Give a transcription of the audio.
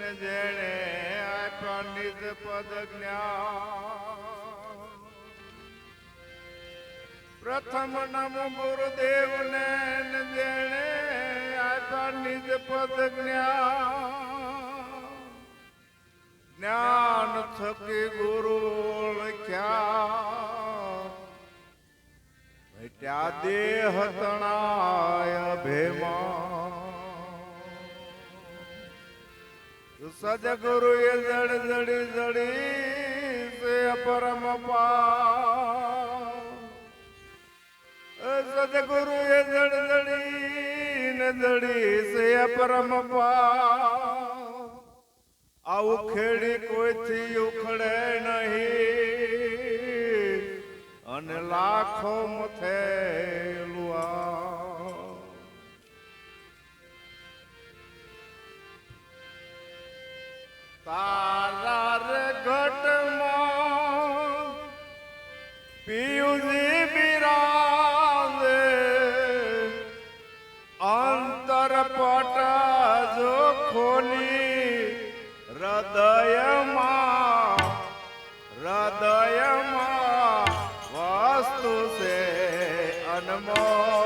ને જેણે આપ્યા નિજ પદ જ્ઞાન. પ્રથમ નમ ગુરુદેવ ને જેણે આપ્યા નિજ પદ જ્ઞાન. જ્ઞાન થકી ગુરુ ઓળખ્યા. ત્યાં દેહ તણાય ભેમા સદગુરુ એ જડ જડી જડી સે પરમ પા સદગુરુ એ જડ જડી ને જડી સે પરમ પા આવું ખેડી કોઈથી ઉખડે નહીં. અને લાખો મથે લુઆ તારા ઘટમાં પિયુજી બિરાજે અંતર પટા જો ખોલી હૃદયમાં હૃદયમાં વસ્તુ છે અનમોલ.